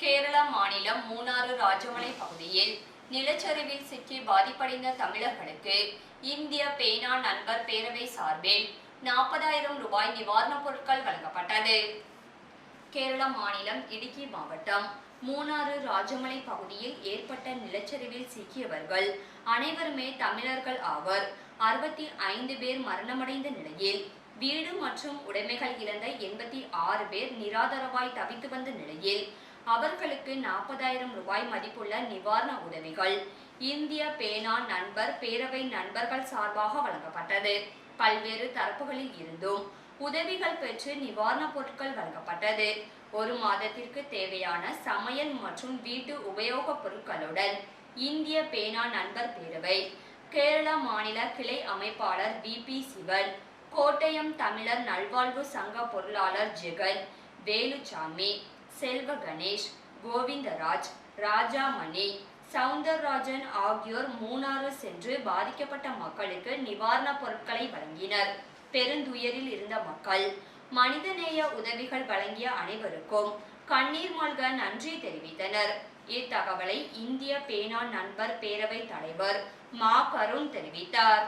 கேரள மாநிலம் மூணாறு ராஜமலை பகுதியில் நிலச்சரிவில் சிக்கி பாதிப்படைந்த தமிழர்களுக்கு இந்திய பேனா நண்பர் பேரவை சார்பில் நாற்பதாயிரம் ரூபாய் நிவாரணப் பொருட்கள் வழங்கப்பட்டது. கேரள மாநிலம் இடுக்கி மாவட்டம் மூணாறு ராஜமலை பகுதியில் ஏற்பட்ட நிலச்சரிவில் சிக்கியவர்கள் அனைவருமே தமிழர்கள் ஆவர். அறுபத்தி ஐந்து பேர் மரணமடைந்த நிலையில் வீடு மற்றும் உடைமைகள் இழந்த எண்பத்தி ஆறு பேர் நிராதரவாய் தவித்து வந்த நிலையில் அவர்களுக்கு நாற்பதாயிரம் ரூபாய் மதிப்புள்ள நிவாரண உதவிகள். இந்திய பேனா நண்பர் பேரவை நண்பர்கள் சார்பாக வழங்கப்பட்டது. பல்வேறு தரப்புகளில் இருந்தும் உதவிகள் பெற்று நிவாரணப் பொருட்கள் வழங்கப்பட்டது. ஒரு மாதத்திற்கு தேவையான சமையல் மற்றும் வீட்டு உபயோகப் பொருட்களுடன் இந்திய பேனா நண்பர் பேரவை கேரள மாநில கிளை அமைப்பாளர் வி. பி. சிவன் கோட்டயம் தமிழர் நல்வாழ்வு சங்க பொருளாளர் ஜெகன் வேலுச்சாமி செல்வ கணேஷ் கோவிந்தராஜ் ராஜாமணி சவுந்தரராஜன் ஆகியோர் மூணாறு சென்று பாதிக்கப்பட்ட மக்களுக்கு நிவாரணப் பொருட்களை வழங்கினர். பெருந்துயரில் இருந்த மக்கள் மனிதநேய உதவிகள் வழங்கிய அனைவருக்கும் கண்ணீர் மல்க நன்றி தெரிவித்தனர். இத்தகவலை இந்திய பேனா நண்பர் பேரவை தலைவர் மா கருண் தெரிவித்தார்.